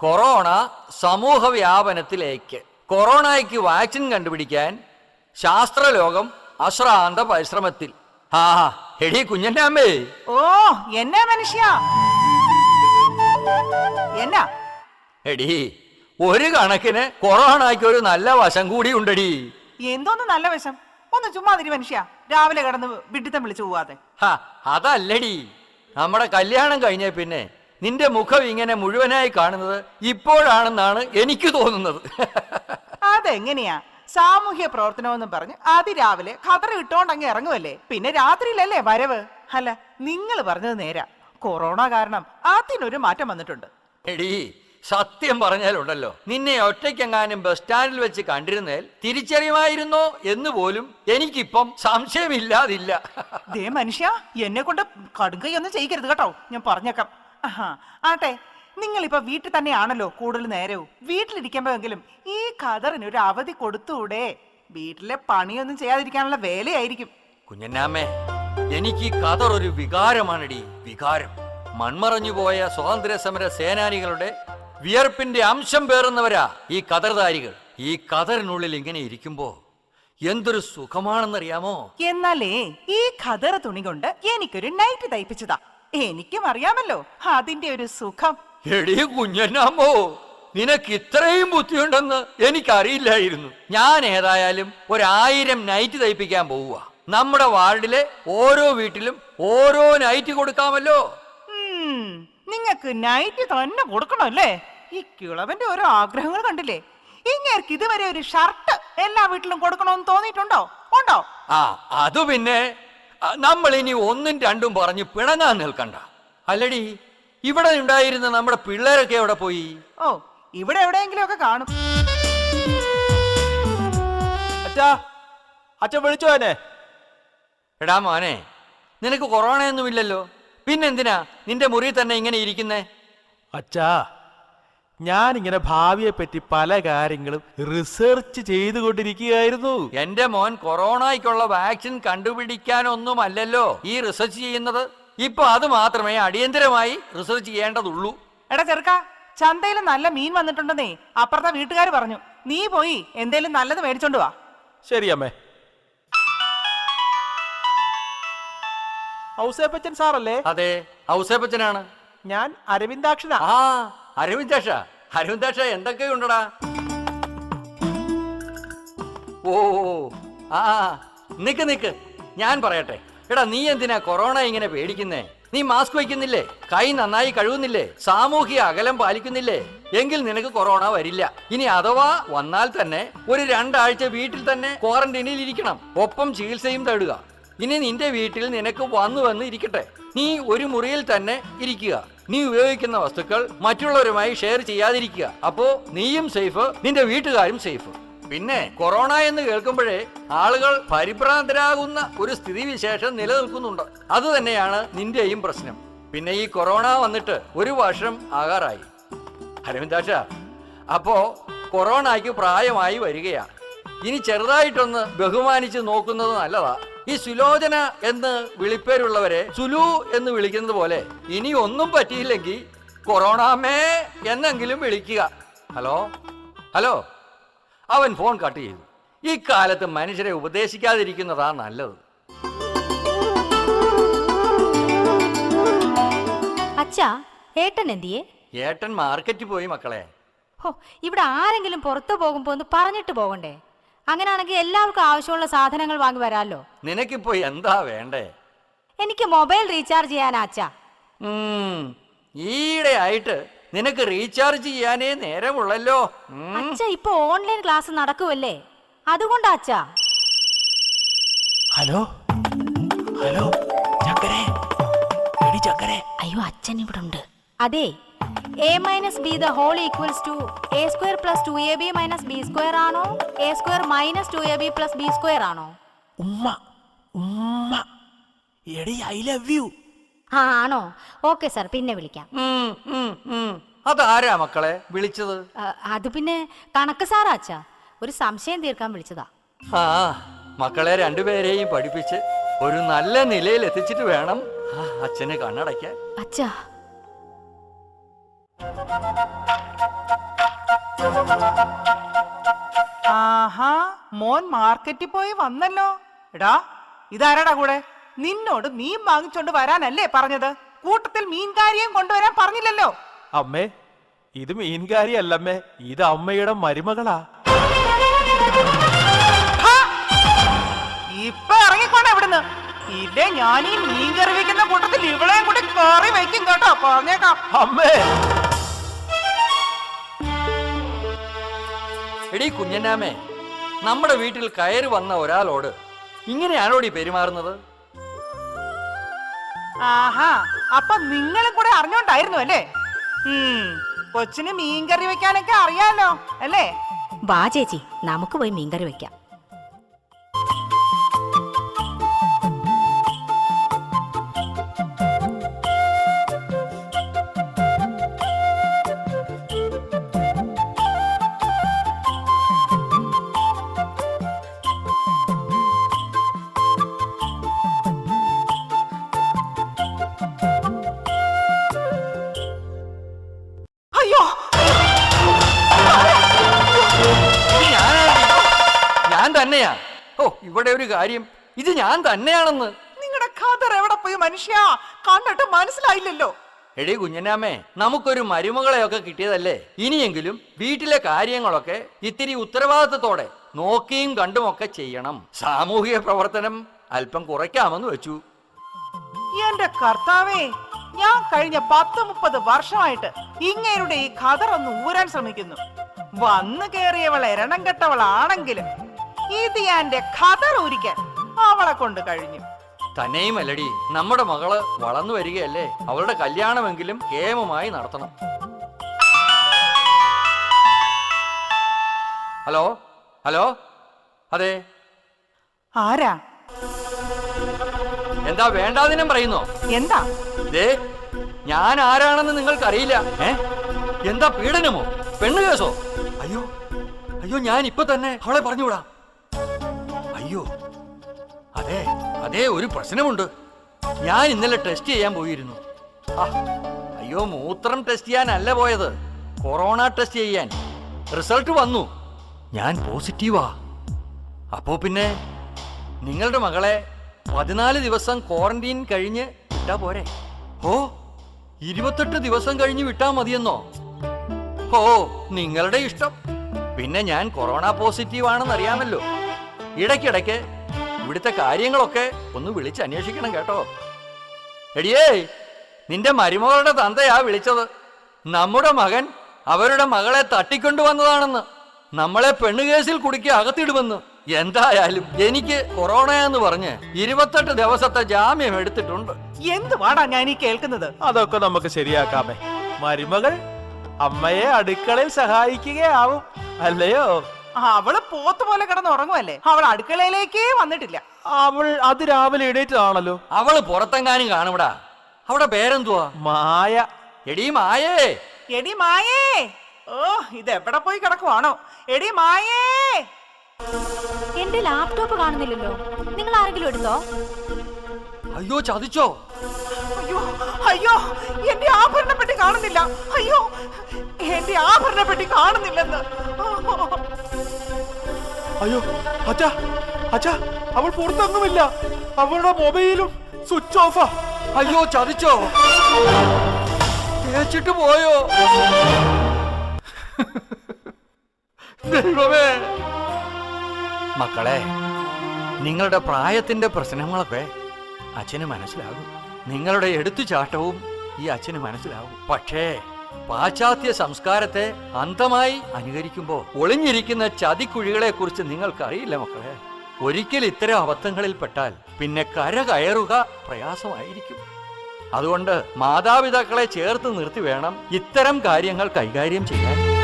Corona സമൂഹ വ്യാപനത്തിലേക്ക് കൊറോണയ്ക്ക് vaccine കണ്ടുപിടിക്കാൻ ശാസ്ത്രലോകം അശ്രാന്ത പരിശ്രമത്തിൽ. ആ എടി കുഞ്ഞന്റെ അമ്മേ. ഓ എന്നാ മനുഷ്യ? എന്നാ? എടി ഒരു കണക്കിന് കൊറോണയ്ക്ക് ഒരു നല്ല വശം കൂടി ഉണ്ടടി. എന്തോന്ന് നല്ല വശം? ഒന്ന് ചുമ്മാതിരി മനുഷ്യ. രാവിലെ കടന്ന് വിഡിത്തം വിളിച്ചു പോവാതെ. അതല്ലടി. നമ്മുടെ കല്യാണം കഴിഞ്ഞ പിന്നെ നിന്റെ മുഖം ഇങ്ങനെ മുഴുവനായി കാണുന്നത് ഇപ്പോഴാണെന്നാണ് എനിക്ക് തോന്നുന്നത്. അതെങ്ങനെയാ? സാമൂഹ്യ പ്രവർത്തനമെന്നും പറഞ്ഞ് അതിരാവിലെ ഇട്ടോണ്ട് അങ്ങ് ഇറങ്ങുമല്ലേ പിന്നെ രാത്രിയിലല്ലേ വരവ്? അല്ല നിങ്ങൾ പറഞ്ഞത് നേരാ. കൊറോണ കാരണം അതിനൊരു മാറ്റം വന്നിട്ടുണ്ട്. എടീ സത്യം പറഞ്ഞാലുണ്ടല്ലോ. നിന്നെ ഒറ്റയ്ക്കെങ്ങാനും ബസ് സ്റ്റാൻഡിൽ വെച്ച് കണ്ടിരുന്നേൽ തിരിച്ചറിയുമായിരുന്നോ എന്ന് പോലും എനിക്കിപ്പം സംശയമില്ലാതില്ല. ദേ മനുഷ്യ എന്നെ കൊണ്ട് കടുങ്കൈ ഒന്നും ചെയ്യിക്കരുത് കേട്ടോ. ഞാൻ പറഞ്ഞേക്കാം. ആഹാ, ആട്ടെ നിങ്ങളിപ്പോ വീട്ടിൽ തന്നെയാണല്ലോ കൂടുതൽ നേരവും. വീട്ടിലിരിക്കുമ്പോഴെങ്കിലും ഈ ഖദറിന് ഒരു അവധി കൊടുത്തൂടെ? വീട്ടിലെ പണിയൊന്നും ചെയ്യാതിരിക്കാനുള്ള വേലയായിരിക്കും. കുഞ്ഞന്നാമ്മേ എനിക്ക് ഈ ഒരു വികാരമാണടി വികാരം. മൺമറഞ്ഞു പോയ സ്വാതന്ത്ര്യ സമര സേനാനികളുടെ വിയർപ്പിന്റെ അംശം പേറുന്നവരാ ഈ കതർധാരികൾ ഈ കതറിനുള്ളിൽ ഇങ്ങനെ ഇരിക്കുമ്പോ എന്തൊരു സുഖമാണെന്നറിയാമോ? എന്നാലേ ഈ ഖദർ തുണി കൊണ്ട് എനിക്കൊരു നൈറ്റ് തയ്പ്പിച്ചതാ. എനിക്കും അറിയാമല്ലോ അതിന്റെ ഒരു സുഖം. എടീ കുഞ്ഞന്നാമോ നിനക്ക് ഇത്രയും ബുദ്ധിയുണ്ടെന്ന് എനിക്കറിയില്ലായിരുന്നു. ഞാൻ ഏതായാലും ഒരായിരം നൈറ്റ് തയ്പ്പിക്കാൻ പോവുക നമ്മുടെ വാർഡിലെ ഓരോ വീട്ടിലും ഓരോ നൈറ്റ് കൊടുക്കാമല്ലോ. നിങ്ങൾക്ക് നിങ്ങക്ക് നൈറ്റ് തന്നെ കൊടുക്കണമല്ലേ ഈ കിളവന്റെ ഓരോ ആഗ്രഹങ്ങൾ കണ്ടില്ലേ? ഇങ്ങേർക്ക് ഇതുവരെ ഒരു ഷർട്ട് എല്ലാ വീട്ടിലും കൊടുക്കണമെന്ന് തോന്നിയിട്ടുണ്ടോ? ഉണ്ടോ? ആ അത് പിന്നെ നമ്മൾ ഇനി ഒന്നും രണ്ടും പറഞ്ഞ് പിണങ്ങാൻ നിൽക്കണ്ട. അല്ലടി ഇവിടെ ഉണ്ടായിരുന്ന നമ്മുടെ പിള്ളേരൊക്കെ എവിടെ പോയി? ഓ ഇവിടെ എവിടെയെങ്കിലും ഒക്കെ കാണും. അച്ഛാ അച്ഛൻ വിളിച്ചോ എന്നെ? എടാ മോനെ നിനക്ക് കൊറോണയൊന്നുമില്ലല്ലോ പിന്നെന്തിനാ നിന്റെ മുറി തന്നെ ഇങ്ങനെ ഇരിക്കുന്നേ? അച്ഛാ ഞാനിങ്ങനെ ഭാവിയെ പറ്റി പല കാര്യങ്ങളും റിസർച്ച് ചെയ്തുകൊണ്ടിരിക്കുകയായിരുന്നു. എന്റെ മോൻ കൊറോണയ്ക്കുള്ള വാക്സിൻ കണ്ടുപിടിക്കാനൊന്നുമല്ലല്ലോ ഈ റിസർച്ച് ചെയ്യുന്നത്. ഇപ്പൊ അത് മാത്രമേ അടിയന്തരമായി റിസർച്ച് ചെയ്യേണ്ടതുള്ളൂ. എടാ ചെറുക്ക ചന്തയിൽ നല്ല മീൻ വന്നിട്ടുണ്ടെന്നേ അപ്പുറത്തെ വീട്ടുകാർ പറഞ്ഞു. നീ പോയി എന്തേലും നല്ലത് മേടിച്ചോണ്ട് വാ. ശരി അമ്മേ. ഔസേപ്പച്ചൻ സാറല്ലേ? അതെ ഔസേപ്പച്ചനാണ്. ഞാൻ അരവിന്ദാക്ഷനാ. ആ അരവിന്ദാഷ അരവിന്ദാഷ എന്തൊക്കെയുണ്ടടാ? ഓ ആ നിക്ക് നിക്ക് ഞാൻ പറയട്ടെ. എടാ നീ എന്തിനാ കൊറോണ ഇങ്ങനെ പേടിക്കുന്നേ? നീ മാസ്ക് വയ്ക്കുന്നില്ലേ? കൈ നന്നായി കഴുകുന്നില്ലേ? സാമൂഹിക അകലം പാലിക്കുന്നില്ലേ? എങ്കിൽ നിനക്ക് കൊറോണ വരില്ല. ഇനി അഥവാ വന്നാൽ തന്നെ ഒരു രണ്ടാഴ്ച വീട്ടിൽ തന്നെ ക്വാറന്റീനിൽ ഇരിക്കണം. ഒപ്പം ചികിത്സയും തേടുക. ഇനി നിന്റെ വീട്ടിൽ നിനക്ക് വന്നു വന്ന് ഇരിക്കട്ടെ. നീ ഒരു മുറിയിൽ തന്നെ ഇരിക്കുക. നീ ഉപയോഗിക്കുന്ന വസ്തുക്കൾ മറ്റുള്ളവരുമായി ഷെയർ ചെയ്യാതിരിക്കുക. അപ്പോ നീയും സേഫ് നിന്റെ വീട്ടുകാരും സേഫ് പിന്നെ കൊറോണ എന്ന് കേൾക്കുമ്പോഴേ ആളുകൾ പരിഭ്രാന്തരാകുന്ന ഒരു സ്ഥിതിവിശേഷം നിലനിൽക്കുന്നുണ്ട്. അത് തന്നെയാണ് നിന്റെയും പ്രശ്നം. പിന്നെ ഈ കൊറോണ വന്നിട്ട് ഒരു വർഷം ആകാറായി. അരവിന്ദാക്ഷ അപ്പോ കൊറോണയ്ക്ക് പ്രായമായി വരികയാണ്. ഇനി ചെറുതായിട്ടൊന്ന് ബഹുമാനിച്ച് നോക്കുന്നത് നല്ലതാ. ഈ സുലോചന എന്ന് വിളിപ്പേരുള്ളവരെ സുലു എന്ന് വിളിക്കുന്നത് പോലെ ഇനി ഒന്നും പറ്റിയില്ലെങ്കിൽ കൊറോണാമേ എന്നെങ്കിലും വിളിക്കുക. ഹലോ? ഹലോ? അവൻ ഫോൺ കട്ട് ചെയ്തു. ഈ കാലത്ത് മനുഷ്യരെ ഉപദേശിക്കാതിരിക്കുന്നതാ നല്ലത്. അച്ഛാ ഏട്ടൻ എന്തിയെ? ഏട്ടൻ മാർക്കറ്റിൽ പോയി മക്കളെ. ഹോ ഇവിടെ ആരെങ്കിലും പുറത്തു പോകുമ്പോ ഒന്ന് പറഞ്ഞിട്ട് പോകണ്ടേ? അങ്ങനെയാണെങ്കിൽ എല്ലാവർക്കും ആവശ്യമുള്ള സാധനങ്ങൾ വാങ്ങി വരാമല്ലോ നിനക്കിപ്പോ എന്താ വേണ്ടേ? എനിക്ക് മൊബൈൽ റീചാർജ് ചെയ്യാനാ അച്ഛാ. ഉം, ഈയിടെ ആയിട്ട് നിനക്ക് റീചാർജ് ചെയ്യാനേ നേരമുള്ളല്ലോ. ഉം. അച്ഛ ഇപ്പൊ ഓൺലൈൻ ക്ലാസ് നടക്കുമല്ലേ അതുകൊണ്ടാ അച്ഛാ. ഹലോ? ഹലോ? ചക്കരെ? എടി ചക്കരെ. അയ്യോ അച്ഛൻ ഇവിടെ ഉണ്ട് അതെ. A minus B the whole equals to A square plus two A B minus B square ആണോ? A square minus two A B plus B square ആണോ? ഉമ്മ ഉമ്മ. എടി ഐ ലവ് യു ആ ആണോ? ഓക്കെ സാർ പിന്നെ വിളിക്കാം. അതാരാ മക്കളെ വിളിച്ചത്? ആ, അത് പിന്നെ കണക്ക് സാറാച്ച ഒരു സംശയം തീർക്കാൻ വിളിച്ചതാ. ആ മക്കളെ രണ്ടുപേരെയും പഠിപ്പിച്ച് ഒരു നല്ല നിലയിൽ എത്തിച്ചിട്ട് വേണം അച്ഛനെ അച്ഛന് കണ്ണടയ്ക്കാൻ. അച്ഛാ ആഹാ മോൻ മാർക്കറ്റിൽ പോയി വന്നല്ലോ. എടാ ഇതാരാടാ കൂടെ? നിന്നോട് മീൻ വാങ്ങിച്ചോണ്ട് വരാനല്ലേ പറഞ്ഞത്? കൂട്ടത്തിൽ മീൻകാരിയും കൊണ്ടുവരാൻ പറഞ്ഞില്ലല്ലോ. അമ്മേ ഇത് മീൻകാരി അല്ലമ്മേ ഇത് അമ്മയുടെ മരുമകളാ! ഇപ്പൊ ഇറങ്ങിക്കോണ ഇവിടുന്ന്. ഇല്ലേ ഞാൻ ഈ മീൻ കറി വെക്കുന്ന കൂട്ടത്തിൽ ഇവളെയും കൂടി കറി വെക്കും കേട്ടോ. പറഞ്ഞേക്കാം. അമ്മേ എടീ കുഞ്ഞന്നാമേ നമ്മുടെ വീട്ടിൽ കയറി വന്ന ഒരാളോട് ഇങ്ങനെയാണോ ഈ പെരുമാറുന്നത്? ആഹാ അപ്പൊ നിങ്ങളും കൂടെ അറിഞ്ഞോണ്ടായിരുന്നു അല്ലേ? കൊച്ചിന് മീൻകറി വെക്കാനൊക്കെ അറിയാലോ അല്ലേ? വാ ചേച്ചി നമുക്ക് പോയി മീൻകറി വെക്കാം. തന്നെയാ. ഓ ഇവിടെ ഒരു കാര്യം. ഇത് ഞാൻ തന്നെയാണെന്ന്. നിങ്ങളുടെ ഖാദർ എവിടെ പോയി മനുഷ്യ? കണ്ടിട്ട് മനസ്സിലായില്ലല്ലോ. എടി കുഞ്ഞനാമേ നമുക്കൊരു മരുമകളെയൊക്കെ കിട്ടിയതല്ലേ? ഇനിയെങ്കിലും വീട്ടിലെ കാര്യങ്ങളൊക്കെ ഇത്തിരി ഉത്തരവാദിത്തത്തോടെ നോക്കിയും കണ്ടുമൊക്കെ ചെയ്യണം. സാമൂഹിക പ്രവർത്തനം അല്പം കുറയ്ക്കാമെന്ന് വെച്ചു. എന്റെ കർത്താവേ ഞാൻ കഴിഞ്ഞ പത്ത് മുപ്പത് വർഷമായിട്ട് ഇങ്ങേരുടെ ഈ ഖദർ ഒന്ന് ഊരാൻ ശ്രമിക്കുന്നു. വന്നു കേറിയവൾ എരണം കെട്ടവളാണെങ്കിലും ഇത് കഥ ഊരിക്കാൻ അവളെ കൊണ്ട് കഴിഞ്ഞു. തന്നെയുമല്ലടി നമ്മുടെ മകൾ വളർന്നു വരികയല്ലേ? അവളുടെ കല്യാണമെങ്കിലും കേമമായി നടത്തണം. ഹലോ? ഹലോ? അതെ. ആരാ? എന്താ വേണ്ടാതിനും പറയുന്നോ? എന്താ? ദേ ഞാൻ ആരാണെന്ന് നിങ്ങൾക്കറിയില്ല. ഏ? എന്താ പീഡനമോ? പെണ്ണു കേസോ? അയ്യോ അയ്യോ ഞാൻ ഇപ്പൊ തന്നെ അവളെ പറഞ്ഞുവിടാം. അയ്യോ. അതെ അതേ ഒരു പ്രശ്നമുണ്ട്. ഞാൻ ഇന്നലെ ടെസ്റ്റ് ചെയ്യാൻ പോയിരുന്നു. അയ്യോ മൂത്രം ടെസ്റ്റ് ചെയ്യാനല്ല പോയത്. കൊറോണ ടെസ്റ്റ് ചെയ്യാൻ. റിസൾട്ട് വന്നു. ഞാൻ പോസിറ്റീവാ അപ്പോ പിന്നെ നിങ്ങളുടെ മകളെ പതിനാല് ദിവസം ക്വാറന്റീൻ കഴിഞ്ഞ് വിട്ടാ പോരെ? ഓ ഇരുപത്തെട്ട് ദിവസം കഴിഞ്ഞ് വിട്ടാ മതിയെന്നോ? ഓ നിങ്ങളുടെ ഇഷ്ടം. പിന്നെ ഞാൻ കൊറോണ പോസിറ്റീവ് ആണെന്ന് അറിയാമല്ലോ ഇടയ്ക്കിടയ്ക്ക് ഇവിടുത്തെ കാര്യങ്ങളൊക്കെ ഒന്ന് വിളിച്ച് അന്വേഷിക്കണം കേട്ടോ. എടിയേ നിന്റെ മരുമകളുടെ തന്തയാ വിളിച്ചത്. നമ്മുടെ മകൻ അവരുടെ മകളെ തട്ടിക്കൊണ്ടുവന്നതാണെന്ന്. നമ്മളെ പെണ്ണുകേസിൽ കുടുക്കി അകത്തിടുമെന്ന്. എന്തായാലും എനിക്ക് കൊറോണ എന്ന് പറഞ്ഞ് ഇരുപത്തെട്ട് ദിവസത്തെ ജാമ്യം എടുത്തിട്ടുണ്ട്. എന്ത് വാടാ ഞാൻ ഈ കേൾക്കുന്നത്? അതൊക്കെ നമുക്ക് ശരിയാക്കാമേ. മരുമകൾ അമ്മയെ അടുക്കളയിൽ സഹായിക്കുകയാവും അല്ലയോ? അവൾ പോത്ത് പോലെ കിടന്ന് ഉറങ്ങുമല്ലേ അവൾ അടുക്കളയിലേക്കേ വന്നിട്ടില്ല. അവൾ അത് രാവിലെ എണീറ്റതാണല്ലോ അവൾ പുറത്തെങ്ങാനും കാണുവിടാ അവിടെ പേരെന്തുവാ? മായ. എടി മായേ. എടി മായേ. ഓ ഇത് എവിടെ പോയി കിടക്കുവാണോ? എടി മായേ. എന്റെ ലാപ്ടോപ്പ് കാണുന്നില്ലല്ലോ. നിങ്ങൾ ആരെങ്കിലും എടുത്തോ? അയ്യോ ചതിച്ചോ. അയ്യോ അയ്യോ എന്റെ ആഭരണ പെട്ടി കാണുന്നില്ല. അയ്യോ എന്റെ ആഭരണ പെട്ടി കാണുന്നില്ലെന്ന്. അയ്യോ അച്ഛാ അച്ഛാ അവൾ പുറത്തൊന്നുമില്ല അവളുടെ മൊബൈലും സ്വിച്ച് ഓഫാ. അയ്യോ ചതിച്ചോ. തേച്ചിട്ട് പോയോ? ദൈവമേ. മക്കളെ നിങ്ങളുടെ പ്രായത്തിന്റെ പ്രശ്നങ്ങളൊക്കെ അച്ഛന് മനസ്സിലാകും. നിങ്ങളുടെ എടുത്തുചാട്ടവും ഈ അച്ഛന് മനസ്സിലാവും. പക്ഷേ പാശ്ചാത്യ സംസ്കാരത്തെ അന്ധമായി അനുകരിക്കുമ്പോൾ ഒളിഞ്ഞിരിക്കുന്ന ചതിക്കുഴികളെ കുറിച്ച് നിങ്ങൾക്കറിയില്ല മക്കളെ. ഒരിക്കൽ ഇത്തരം അബദ്ധങ്ങളിൽ പെട്ടാൽ പിന്നെ കര കയറുക പ്രയാസമായിരിക്കും. അതുകൊണ്ട് മാതാപിതാക്കളെ ചേർത്ത് നിർത്തി വേണം ഇത്തരം കാര്യങ്ങൾ കൈകാര്യം ചെയ്യാൻ.